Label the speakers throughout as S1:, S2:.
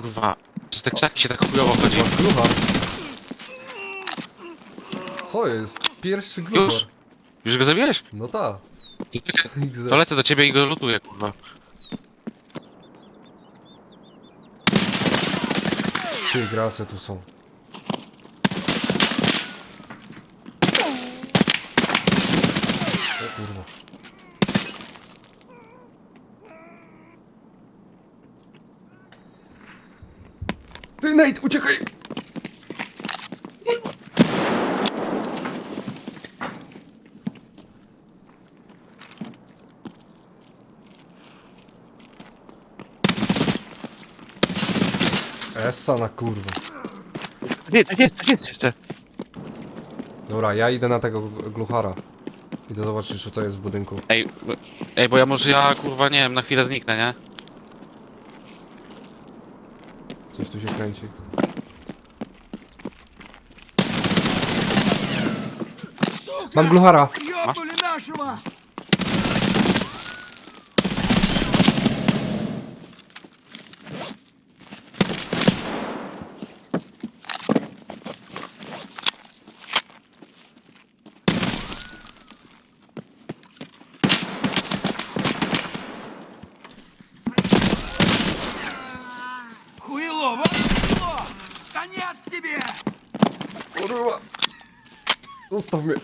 S1: Kurwa, przez te krzaki się tak chujowo chodzi.
S2: Gluchar. Co jest? Pierwszy gluchar.
S1: Już? Już go zabiłeś?
S2: No ta.
S1: To lecę do ciebie i go lutuję, kurwa.
S2: Ty, gracze tu są. O kurwa. Nate, uciekaj! Essa na kurwa.
S1: Nie, jest, jest jeszcze.
S2: Dobra, ja idę na tego gl- gluchara. Idę zobaczyć, co to jest w budynku.
S1: Ej, bo- ej, bo ja może ja, kurwa, nie wiem, na chwilę zniknę, nie?
S2: Coś tu się kręci. Mam gluchara. Masz? Zostaw mnie!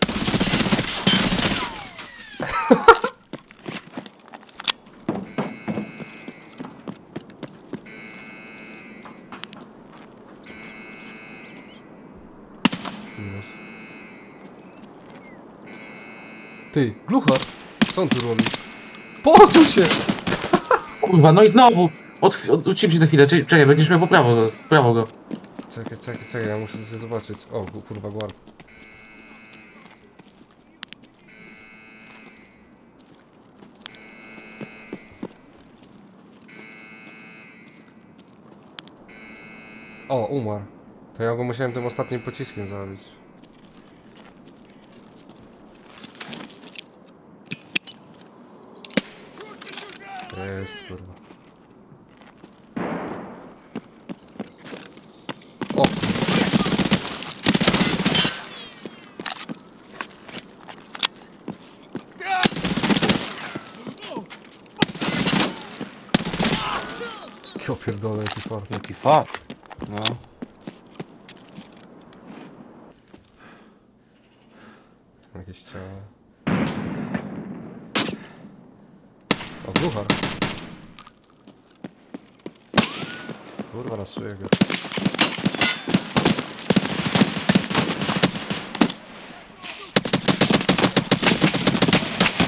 S2: Ty, gluchar! Co on tu robi? Posuń się!
S1: Kurwa, no i znowu! Od, odwróciłem się na chwilę, czekaj, czekaj, będziesz miał po prawo, go, po prawo go.
S2: Czekaj, czekaj, czekaj, ja muszę coś zobaczyć. O, gu- kurwa, guard. O, umarł. To ja go musiałem tym ostatnim pociskiem zabić. Jest, kurwa. O, Ja pierdolę, jaki fart.
S1: Jaki fuck. No.
S2: Jakieś ciało. O, gluchar. Kurwa, rasuję go.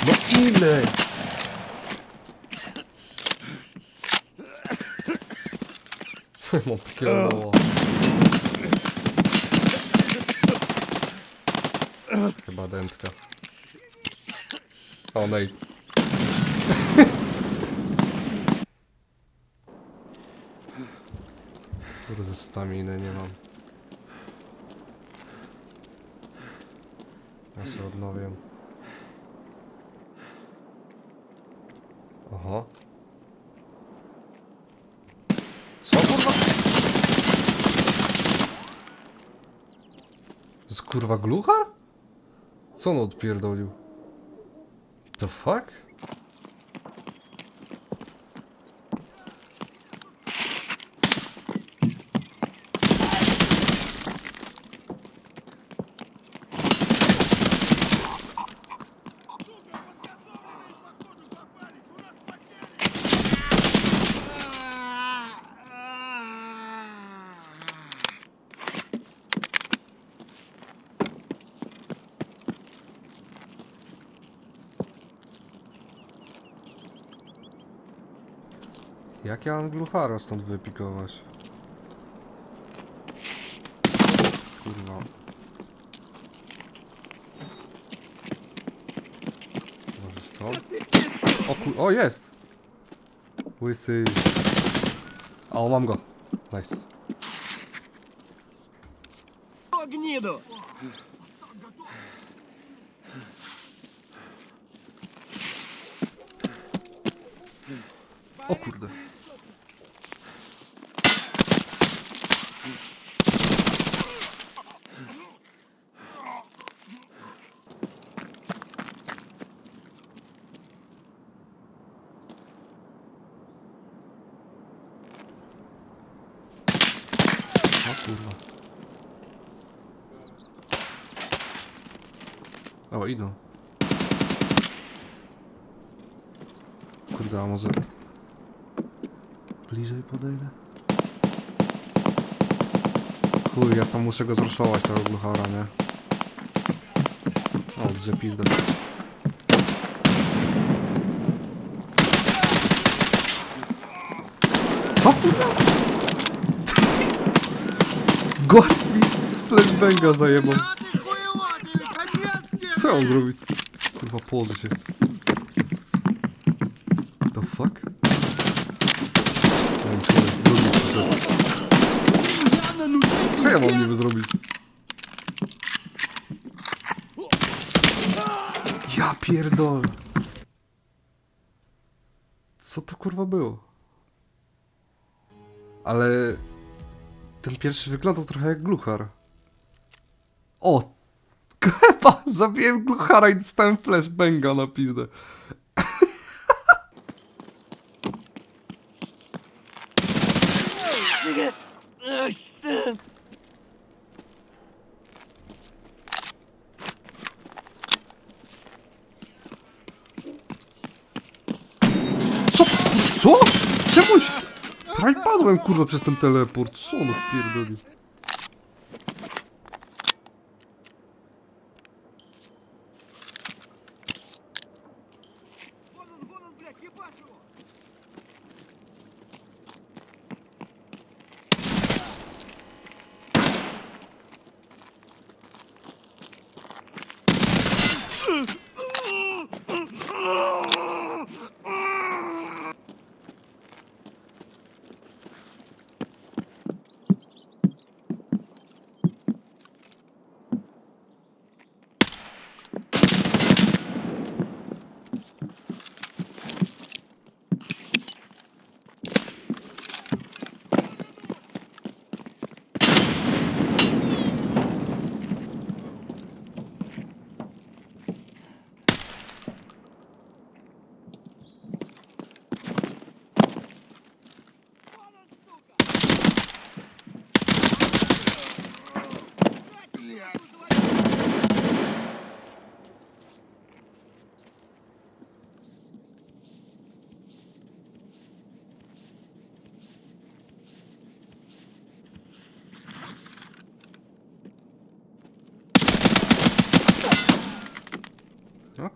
S2: No ile? Mam kierowało. Chyba dętka. O, Nate. Kurde, staminy nie mam. Ja się odnowię. Aha. Co kurwa? Jest kurwa gluchar? Co on odpierdolił? The fuck? Jak ja mam gluchara stąd wypikować? Kurwa. Może stąd? O kur... O, jest! Łysy. O, mam go. Nice.
S3: Гниду!
S2: Kurwa. O, idą. Kurde, a może... Bliżej podejdę? Chuj, ja tam muszę go zruszować, tego gluchara, nie? O, drze pizdę. Co kurwa? Gold mi flashbanga zajebał. Co mam zrobić? Kurwa, położę się. The fuck? Co ja mam niby zrobić? Ja pierdolę. Co to kurwa było? Ale ten pierwszy wyglądał trochę jak gluchar. O! Klepa! Zabiłem gluchara i dostałem flashbanga na pizdę. Co? Co? Czemuś? Prawie padłem kurwa przez ten teleport. Co on odpierdolił?
S3: Вон он, вон он, блядь, ебашь его!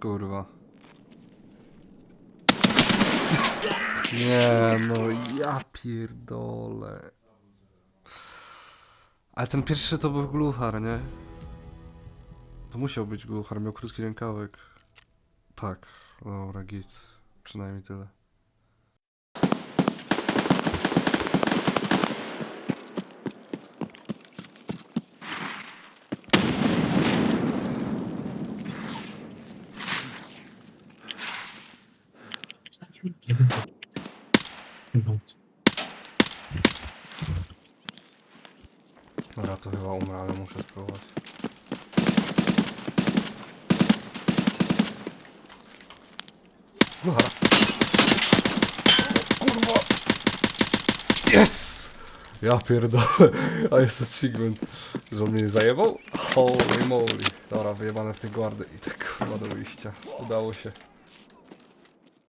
S2: Kurwa. Nie, no ja pierdolę. Ale ten pierwszy to był gluchar, nie? To musiał być gluchar, miał krótki rękawek. Tak, dobra, git. Przynajmniej tyle. Dobra, to chyba umrę, ale muszę spróbować. Gluchar. Kurwa! Yes! Ja pierdolę, a jest achievement, że on mnie nie zajebał? Holy moly. Dobra, wyjebane w tej guardy i tak kurwa do wyjścia. Udało się.